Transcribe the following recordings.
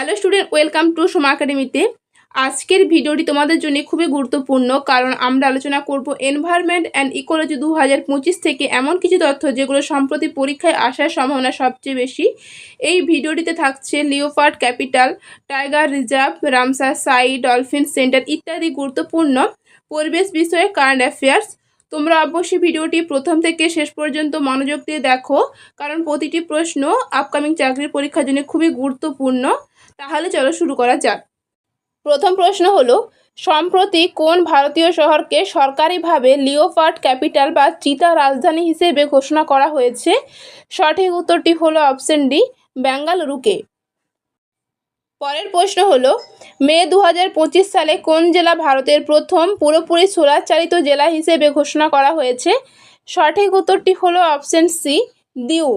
Hello student, welcome to Soma একাডেমিতে। আজকের ভিডিওটি তোমাদের জন্য খুবই গুরুত্বপূর্ণ, কারণ আমরা আলোচনা করব এনভায়রনমেন্ট অ্যান্ড ইকোলজি দু হাজার পঁচিশ থেকে এমন কিছু তথ্য যেগুলো সম্প্রতি পরীক্ষায় আসার সম্ভাবনা সবচেয়ে বেশি। এই ভিডিওটিতে থাকছে leopard capital, tiger reserve Ramsar site, dolphin centre ইত্যাদি গুরুত্বপূর্ণ পরিবেশ বিষয়ে, কারেন্ট অ্যাফেয়ার্স তোমরা অবশ্যই ভিডিওটি প্রথম থেকে শেষ পর্যন্ত মনোযোগ দিয়ে দেখো, কারণ প্রতিটি প্রশ্ন আপকামিং চাকরির পরীক্ষার জন্য খুবই গুরুত্বপূর্ণ। তাহলে চলো শুরু করা যাক। প্রথম প্রশ্ন হলো, সম্প্রতি কোন ভারতীয় শহরকে সরকারিভাবে লিওপার্ড ক্যাপিটাল বা চিতা রাজধানী হিসেবে ঘোষণা করা হয়েছে? সঠিক উত্তরটি হলো অপশন ডি বেঙ্গালুরুকে। পরের প্রশ্ন হলো, মে দু হাজার পঁচিশ সালে কোন জেলা ভারতের প্রথম পুরোপুরি সোলার চালিত জেলা হিসেবে ঘোষণা করা হয়েছে? সঠিক উত্তরটি হলো অপশন সি, দিউ।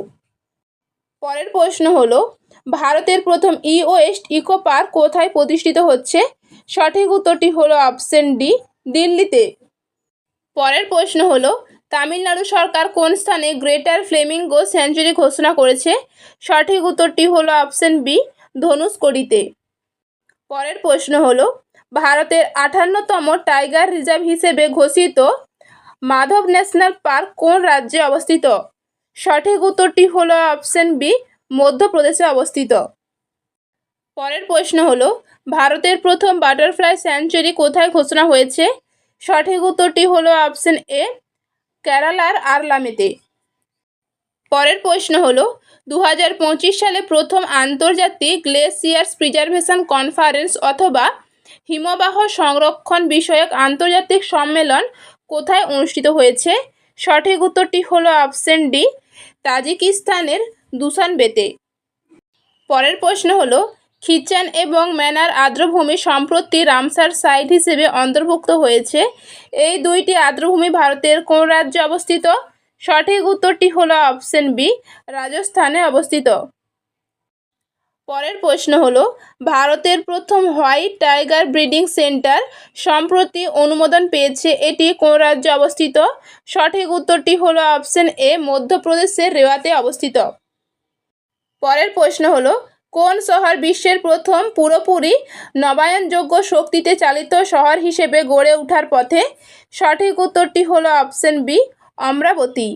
পরের প্রশ্ন হলো, ভারতের প্রথম ই ওয়েস্ট ইকো পার্ক কোথায় প্রতিষ্ঠিত হচ্ছে? সঠিক উত্তরটি হলো অপশন ডি, দিল্লিতে। পরের প্রশ্ন হলো, তামিলনাড়ু সরকার কোন স্থানে গ্রেটার ফ্লেমিঙ্গো সেঞ্চুরি ঘোষণা করেছে? সঠিক উত্তরটি হলো অপশন বি ধনুষকড়িতে পরের প্রশ্ন হলো, ভারতের আঠান্নতম টাইগার রিজার্ভ হিসেবে ঘোষিত মাধব ন্যাশনাল পার্ক কোন রাজ্যে অবস্থিত? সঠিক উত্তরটি হল অপশন বি, মধ্যপ্রদেশে অবস্থিত। পরের প্রশ্ন হলো, ভারতের প্রথম বাটারফ্লাই স্যাঞ্চুরি কোথায় ঘোষণা হয়েছে? সঠিক উত্তরটি হলো অপশন এ, কেরালার আরলামেতে। পরের প্রশ্ন হলো দু হাজার পঁচিশ সালে প্রথম আন্তর্জাতিক গ্লেসিয়ার্স প্রিজার্ভেশন কনফারেন্স অথবা হিমবাহ সংরক্ষণ বিষয়ক আন্তর্জাতিক সম্মেলন কোথায় অনুষ্ঠিত হয়েছে? সঠিক উত্তরটি হলো অপশন ডি, তাজিকিস্তানের দুসানবেতে পরের প্রশ্ন হলো, খিচান এবং ম্যানার আর্দ্রভূমি সম্প্রতি রামসার সাইট হিসেবে অন্তর্ভুক্ত হয়েছে। এই দুইটি আর্দ্রভূমি ভারতের কোন রাজ্যে অবস্থিত? সঠিক উত্তরটি হলো অপশন বি, রাজস্থানে অবস্থিত। পরের প্রশ্ন হল, ভারতের প্রথম হোয়াইট টাইগার ব্রিডিং সেন্টার সম্প্রতি অনুমোদন পেয়েছে, এটি কোন রাজ্যে অবস্থিত? সঠিক উত্তরটি হলো অপশন এ, মধ্যপ্রদেশের রেওয়াতে অবস্থিত। পরের প্রশ্ন হল, কোন শহর বিশ্বের প্রথম পুরোপুরি নবায়নযোগ্য শক্তিতে চালিত শহর হিসেবে গড়ে ওঠার পথে? সঠিক উত্তরটি হলো অপশন বি অমরাবতী।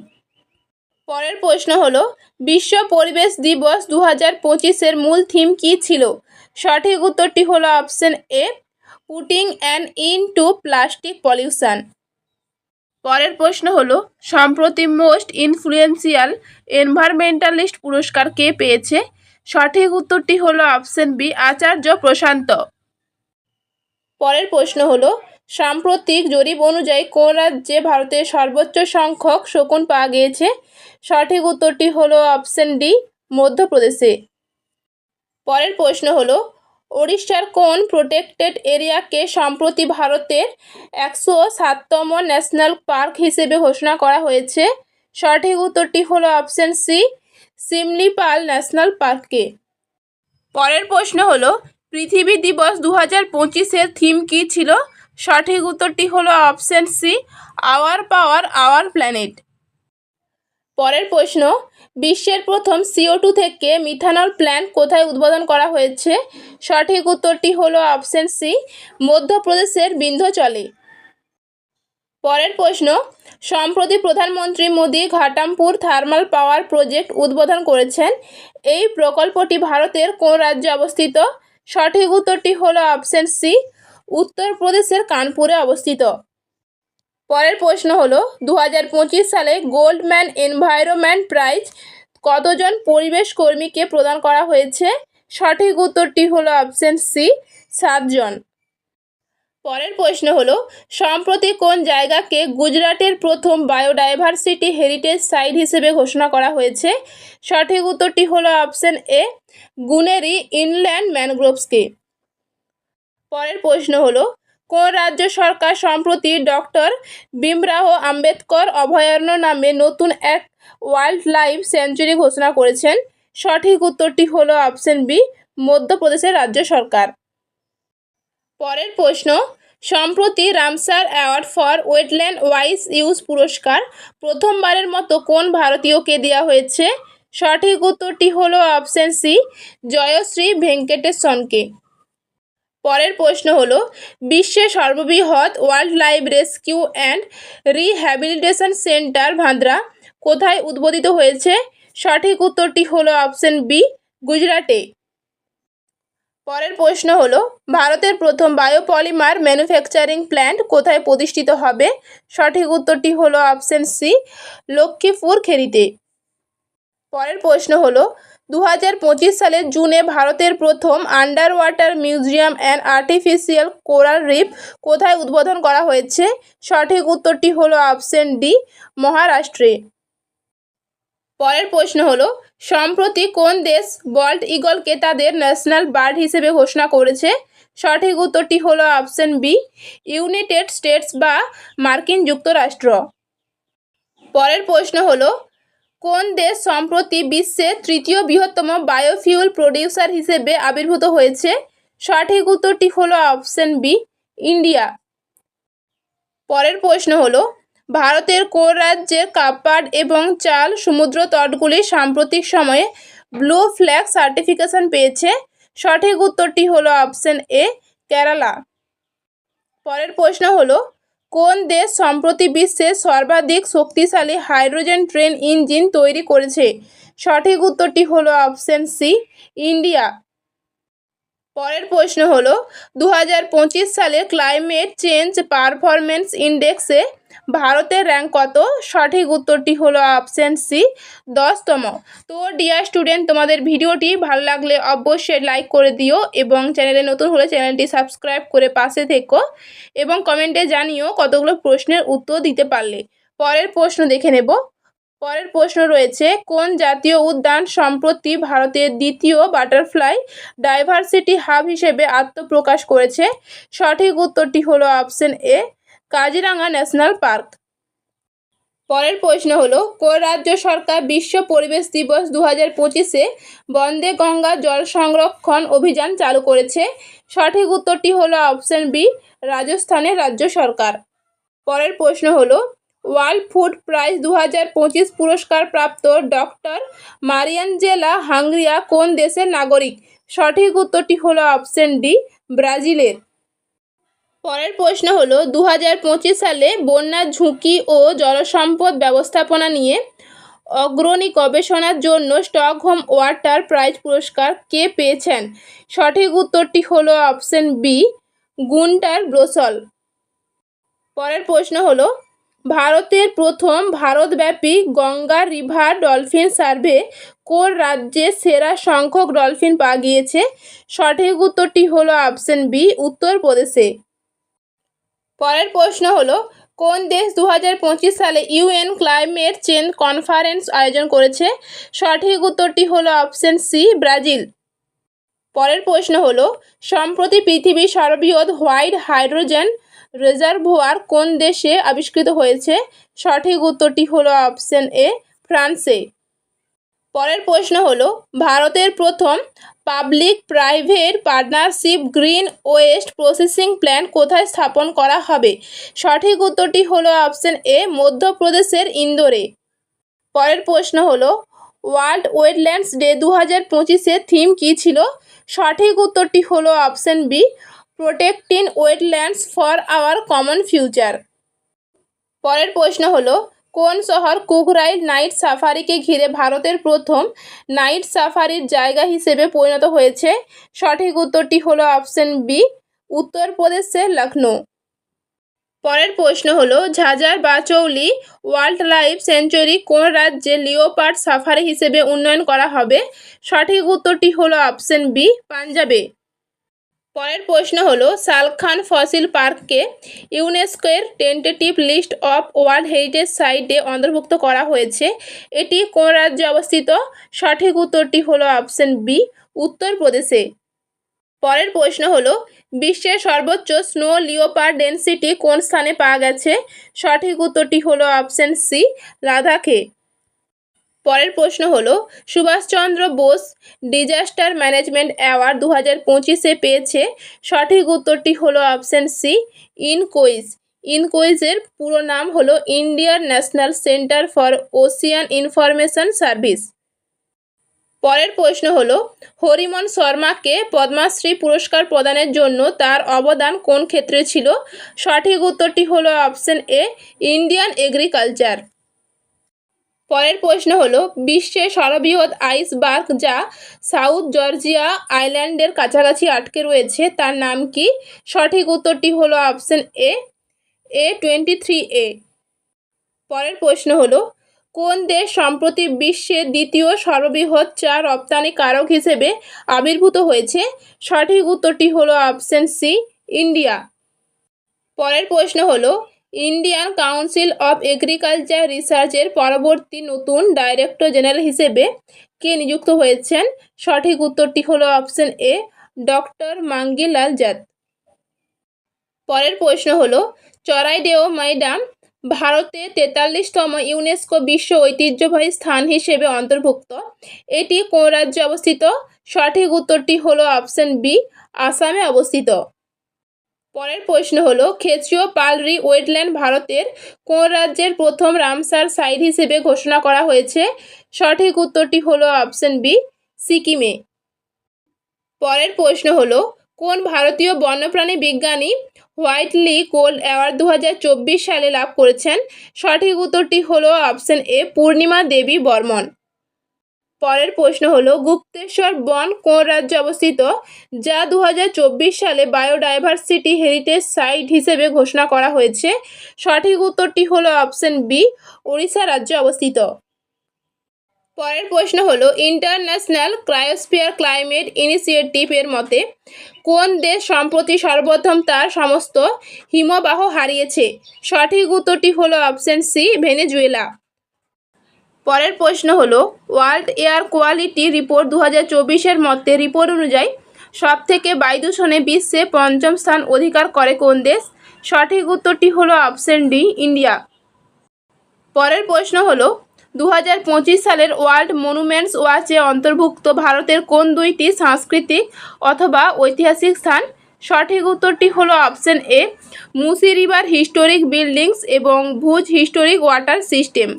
পরের প্রশ্ন হলো, বিশ্ব পরিবেশ দিবস দু হাজার পঁচিশের মূল থিম কী ছিল? সঠিক উত্তরটি হলো option A putting an end to plastic pollution পরের প্রশ্ন হলো, সম্প্রতি মোস্ট ইনফ্লুয়েন্সিয়াল এনভায়রনমেন্টালিস্ট পুরস্কার কে পেয়েছে? সঠিক উত্তরটি হলো অপশন বি আচার্য প্রশান্ত। পরের প্রশ্ন হলো সাম্প্রতিক জরিপ অনুযায়ী কোন রাজ্যে ভারতের সর্বোচ্চ সংখ্যক শকুন পাওয়া গিয়েছে? সঠিক উত্তরটি হলো অপশন ডি, মধ্যপ্রদেশে। পরের প্রশ্ন হলো, ওড়িশার কোন প্রোটেক্টেড এরিয়াকে সম্প্রতি ভারতের একশো সাততম ন্যাশনাল পার্ক হিসেবে ঘোষণা করা হয়েছে? সঠিক উত্তরটি হলো অপশন সি, সিমলিপাল ন্যাশনাল পার্ককে। পরের প্রশ্ন হলো, পৃথিবী দিবস দু হাজার পঁচিশের থিম কী ছিল? সঠিক উত্তরটি হলো option C hour power hour planet পরের প্রশ্ন, বিশ্বের প্রথম সিও টু থেকে মিথানল প্ল্যান্ট কোথায় উদ্বোধন করা হয়েছে? সঠিক উত্তরটি হলো অপশন সি মধ্যপ্রদেশের বিন্ধ্যাচলে। পরের প্রশ্ন, সম্প্রতি প্রধানমন্ত্রী Modi Ghatampur thermal power project উদ্বোধন করেছেন। এই প্রকল্পটি ভারতের কোন রাজ্যে অবস্থিত? সঠিক উত্তরটি হলো অপশন সি উত্তরপ্রদেশের কানপুরে অবস্থিত। পরের প্রশ্ন হলো দু হাজার পঁচিশ সালে গোল্ডম্যান এনভায়রনমেন্ট প্রাইজ কতজন পরিবেশ কর্মীকে প্রদান করা হয়েছে? সঠিক উত্তরটি হলো অপশন সি, সাতজন। পরের প্রশ্ন হলো, সম্প্রতি কোন জায়গাকে গুজরাটের প্রথম বায়োডাইভার্সিটি হেরিটেজ সাইট হিসেবে ঘোষণা করা হয়েছে? সঠিক উত্তরটি হলো অপশন এ, গুনেরি ইনল্যান্ড ম্যানগ্রোভসকে। পরের প্রশ্ন হলো, কোন রাজ্য সরকার সম্প্রতি ডক্টর ভীমরাও আম্বেদকর অভয়ারণ্য নামে নতুন এক ওয়াইল্ড লাইফ সেঞ্চুরি ঘোষণা করেছেন? সঠিক উত্তরটি হলো অপশন বি, মধ্যপ্রদেশের রাজ্য সরকার। পরের প্রশ্ন, সম্প্রতি Ramsar award for wetland wise use পুরস্কার প্রথমবারের মতো কোন ভারতীয়কে দেওয়া হয়েছে? সঠিক উত্তরটি হলো অপশন সি, জয়শ্রী ভেঙ্কটেশনকে পরের প্রশ্ন হলো বিশ্বের সর্ববৃহৎ wildlife rescue and rehabilitation centre Bhadra কোথায় উদ্বোধিত হয়েছে? সঠিক উত্তরটি হলো অপশন বি, গুজরাটে। পরের প্রশ্ন হলো, ভারতের প্রথম বায়োপলিমার ম্যানুফ্যাকচারিং প্ল্যান্ট কোথায় প্রতিষ্ঠিত হবে? সঠিক উত্তরটি হলো অপশন সি, লক্ষ্মীপুর খেরিতে। পরের প্রশ্ন হলো দু হাজার পঁচিশ সালের জুনে ভারতের প্রথম underwater museum and artificial coral reef কোথায় উদ্বোধন করা হয়েছে? সঠিক উত্তরটি হলো অপশন ডি, মহারাষ্ট্রে। পরের প্রশ্ন হলো, সম্প্রতি কোন দেশ বল্ট ইগলকে তাদের ন্যাশনাল বার্ড হিসেবে ঘোষণা করেছে? সঠিক উত্তরটি হলো অপশন বি, ইউনাইটেড স্টেটস বা মার্কিন যুক্তরাষ্ট্র। পরের প্রশ্ন হলো কোন দেশ সম্প্রতি বিশ্বের তৃতীয় বৃহত্তম বায়োফিউল প্রডিউসার হিসেবে আবির্ভূত হয়েছে? সঠিক উত্তরটি হলো অপশন বি ইন্ডিয়া। পরের প্রশ্ন হলো, ভারতের কোন রাজ্যের কাপাড এবং চাল সমুদ্র তটগুলি সাম্প্রতিক সময়ে ব্লু ফ্ল্যাগ সার্টিফিকেশন পেয়েছে? সঠিক উত্তরটি হলো অপশন এ কেরালা। পরের প্রশ্ন হলো কোন দেশ সম্প্রতি বিশ্বের সর্বাধিক শক্তিশালী হাইড্রোজেন ট্রেন ইঞ্জিন তৈরি করেছে? সঠিক উত্তরটি হলো অপশন সি, ইন্ডিয়া। পরের প্রশ্ন হলো দু হাজার পঁচিশ সালে ক্লাইমেট চেঞ্জ পারফরমেন্স ইন্ডেক্সে ভারতের র্যাঙ্ক কত? সঠিক উত্তরটি হলো অপশন সি দশতম। তো ডিয়ার স্টুডেন্ট তোমাদের ভিডিওটি ভালো লাগলে অবশ্যই লাইক করে দিও এবং চ্যানেলে নতুন হলে চ্যানেলটি সাবস্ক্রাইব করে পাশে থেকো এবং কমেন্টে জানিও কতগুলো প্রশ্নের উত্তর দিতে পারলে। পরের প্রশ্ন দেখে নেব। পরের প্রশ্ন রয়েছে, কোন জাতীয় উদ্যান সম্প্রতি ভারতের দ্বিতীয় বাটারফ্লাই ডাইভার্সিটি হাব হিসেবে আত্মপ্রকাশ করেছে? সঠিক উত্তরটি হলো option A Kaziranga national park. পরের প্রশ্ন হলো, কোন রাজ্য সরকার বিশ্ব পরিবেশ দিবস দু হাজার পঁচিশে বন্দে গঙ্গা জল সংরক্ষণ অভিযান চালু করেছে? সঠিক উত্তরটি হলো অপশন বি, রাজস্থানের রাজ্য সরকার। পরের প্রশ্ন হলো, ওয়ার্ল্ড ফুড প্রাইজ দু হাজার পঁচিশ পুরস্কার প্রাপ্ত ডক্টর মারিয়ানজেলা হাংরিয়া কোন দেশের নাগরিক? সঠিক উত্তরটি হলো অপশন ডি, ব্রাজিলের। পরের প্রশ্ন হলো দু হাজার পঁচিশ সালে বন্যার ঝুঁকি ও জলসম্পদ ব্যবস্থাপনা নিয়ে অগ্রণী গবেষণার জন্য স্টকহোম ওয়াটার প্রাইজ পুরস্কার কে পেয়েছেন? সঠিক উত্তরটি হলো অপশন বি গুন্টার ব্রোসল। পরের প্রশ্ন হলো, ভারতের প্রথম ভারতব্যাপী গঙ্গা রিভার ডলফিন সার্ভে কোন রাজ্যে সেরা সংখ্যক ডলফিন পাওয়া গিয়েছে? সঠিক উত্তরটি হলো অপশন বি উত্তরপ্রদেশে। পরের প্রশ্ন হলো, কোন দেশ দু হাজার পঁচিশ সালে ইউএন ক্লাইমেট চেঞ্জ কনফারেন্স আয়োজন করেছে? সঠিক উত্তরটি হলো অপশন সি, ব্রাজিল। পরের প্রশ্ন হলো, সম্প্রতি পৃথিবীর সর্ববৃহৎ হোয়াইট হাইড্রোজেন রিজার্ভোয়ার কোন দেশে আবিষ্কৃত হয়েছে? সঠিক উত্তরটি হলো অপশন এ, ফ্রান্সে। পরের প্রশ্ন হলো, ভারতের প্রথম public private partnership green waste processing plant কোথায় স্থাপন করা হবে? সঠিক উত্তরটি হলো অপশন এ মধ্যপ্রদেশের ইন্দোরে। পরের প্রশ্ন হলো ওয়ার্ল্ড ওয়েটল্যান্ডস ডে দু হাজার পঁচিশের থিম কী ছিল? সঠিক উত্তরটি হলো option B protecting wetlands for our common future পরের প্রশ্ন হলো কোন শহর কুকরাইল নাইট সাফারিকে ঘিরে ভারতের প্রথম নাইট সাফারির জায়গা হিসেবে পরিণত হয়েছে? সঠিক উত্তরটি হলো অপশন বি উত্তরপ্রদেশের লখনৌ পরের প্রশ্ন হলো Jhajjar Bachauli wildlife sanctuary কোন রাজ্যে লিওপার্ড সাফারি হিসেবে উন্নয়ন করা হবে? সঠিক উত্তরটি হলো অপশন বি, পাঞ্জাবে। পরের প্রশ্ন হলো, সালখান ফসিল পার্ককে ইউনেস্কোর tentative list of world heritage সাইটে অন্তর্ভুক্ত করা হয়েছে। এটি কোন রাজ্যে অবস্থিত? সঠিক উত্তরটি হলো অপশন বি উত্তরপ্রদেশে পরের প্রশ্ন হলো, বিশ্বের সর্বোচ্চ স্নো লিওপার ডেন্সিটি কোন স্থানে পাওয়া গেছে? সঠিক উত্তরটি হলো অপশন সি, লাদাখে। পরের প্রশ্ন হলো, Subhash Chandra Bose disaster management award দু হাজার পঁচিশে পেয়েছে। সঠিক উত্তরটি হলো অপশন সি ইনকোইজ ইনকোইজের পুরো নাম হলো Indian national centre for ocean information service পরের প্রশ্ন হলো হরিমন শর্মাকে পদ্মশ্রী পুরস্কার প্রদানের জন্য তার অবদান কোন ক্ষেত্রে ছিল? সঠিক উত্তরটি হলো অপশন এ ইন্ডিয়ান এগ্রিকালচার পরের প্রশ্ন হলো বিশ্বের সর্ববৃহৎ আইসবার্গ যা সাউথ জর্জিয়া আইল্যান্ডের কাছাকাছি আটকে রয়েছে, তার নাম কি? সঠিক উত্তরটি হলো option A A twenty three A পরের প্রশ্ন হলো, কোন দেশ সম্প্রতি বিশ্বের দ্বিতীয় সর্ববৃহৎ চা রপ্তানিকারক হিসেবে আবির্ভূত হয়েছে? সঠিক উত্তরটি হলো অপশন সি, ইন্ডিয়া। পরের প্রশ্ন হলো ইন্ডিয়ান কাউন্সিল অফ এগ্রিকালচার রিসার্চের পরবর্তী নতুন ডাইরেক্টর জেনারেল হিসেবে কে নিযুক্ত হয়েছেন? সঠিক উত্তরটি হল অপশন এ ডক্টর মাঙ্গিলাল জাত পরের প্রশ্ন হলো চরাইদেও মৈদাম ভারতে তেতাল্লিশতম ইউনেস্কো বিশ্ব ঐতিহ্যবাহী স্থান হিসেবে অন্তর্ভুক্ত। এটি কোন রাজ্যে অবস্থিত? সঠিক উত্তরটি হলো অপশন বি আসামে অবস্থিত। পরের প্রশ্ন হলো খেচিও পালরি ওয়েটল্যান্ড ভারতের কোন রাজ্যের প্রথম রামসার সাইট হিসেবে ঘোষণা করা হয়েছে? সঠিক উত্তরটি হলো অপশন বি, সিকিমে। পরের প্রশ্ন হলো, কোন ভারতীয় বন্যপ্রাণী বিজ্ঞানী হোয়াইটলি গোল্ড অ্যাওয়ার্ড দু হাজার চব্বিশ সালে লাভ করেছেন? সঠিক উত্তরটি হলো অপশন এ, পূর্ণিমা দেবী বর্মন। পরের প্রশ্ন হলো, গুপ্তেশ্বর বন কোন রাজ্যে অবস্থিত? যা দু হাজার চব্বিশ সালে বায়োডাইভার্সিটি হেরিটেজ সাইট হিসেবে ঘোষণা করা হয়েছে। সঠিক উত্তরটি হলো অপশন বি, ওড়িশা রাজ্যে অবস্থিত। পরের প্রশ্ন হলো, ইন্টারন্যাশনাল ক্রায়োস্ফিয়ার ক্লাইমেট ইনিশিয়েটিভ এর মতে, কোন দেশ সম্প্রতি সর্বপ্রথম তার সমস্ত হিমবাহ হারিয়েছে? সঠিক উত্তরটি হলো অপশন সি, ভেনেজুয়েলা। পরের প্রশ্ন হলো, ওয়ার্ল্ড এয়ার কোয়ালিটি রিপোর্ট দু হাজার চব্বিশের মতে রিপোর্ট অনুযায়ী সব থেকে বায়ু দূষণে বিশ্বে পঞ্চম স্থান অধিকার করে কোন দেশ? সঠিক উত্তরটি হলো অপশন ডি, ইন্ডিয়া। পরের প্রশ্ন হলো দু সালের ওয়ার্ল্ড মনুমেন্টস ওয়াচে অন্তর্ভুক্ত ভারতের কোন দুইটি সাংস্কৃতিক অথবা ঐতিহাসিক স্থান? সঠিক উত্তরটি হলো option A, Musi river historic buildings এবং ভুজ হিস্টোরিক ওয়াটার সিস্টেম।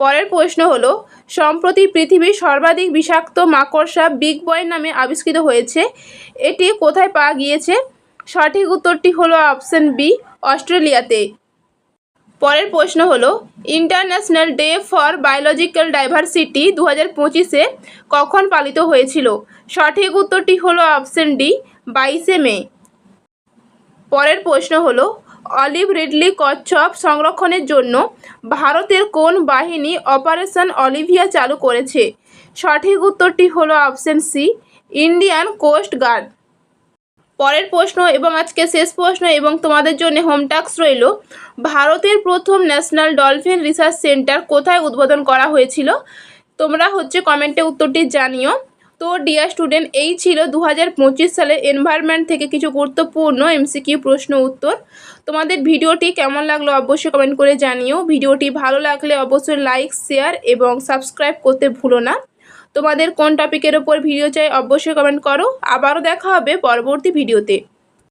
পরের প্রশ্ন হলো, সম্প্রতি পৃথিবীর সর্বাধিক বিষাক্ত মাকড়সা বিগ বয় নামে আবিষ্কৃত হয়েছে, এটি কোথায় পাওয়া গিয়েছে? সঠিক উত্তরটি হলো অপশন বি, অস্ট্রেলিয়াতে। পরের প্রশ্ন হলো, international day for biological diversity দু হাজার পঁচিশে কখন পালিত হয়েছিল? সঠিক উত্তরটি হলো অপশন ডি, বাইশে মে। পরের প্রশ্ন হলো অলিভ রিডলি কচ্ছপ সংরক্ষণের জন্য ভারতের কোন বাহিনী অপারেশন অলিভিয়া চালু করেছে? সঠিক উত্তরটি হলো option C, Indian coast guard. পরের প্রশ্ন এবং আজকে শেষ প্রশ্ন এবং তোমাদের জন্য হোম টাস্ক রইল, ভারতের প্রথম ন্যাশনাল ডলফিন রিসার্চ সেন্টার কোথায় উদ্বোধন করা হয়েছিল? তোমরা হচ্ছে কমেন্টে উত্তরটি জানিও। তো ডিয়ার স্টুডেন্ট এই ছিল দু হাজার পঁচিশ সালে এনভায়রনমেন্ট থেকে কিছু গুরুত্বপূর্ণ এমসিকিউ প্রশ্ন উত্তর। তোমাদের ভিডিওটি কেমন লাগল অবশ্যই কমেন্ট করে জানিও। ভিডিওটি ভালো লাগলে অবশ্যই লাইক শেয়ার এবং সাবস্ক্রাইব করতে ভুলো না। তোমাদের কোন টপিকের ওপর ভিডিও চাই অবশ্যই কমেন্ট করো। আবারও দেখা হবে পরবর্তী ভিডিওতে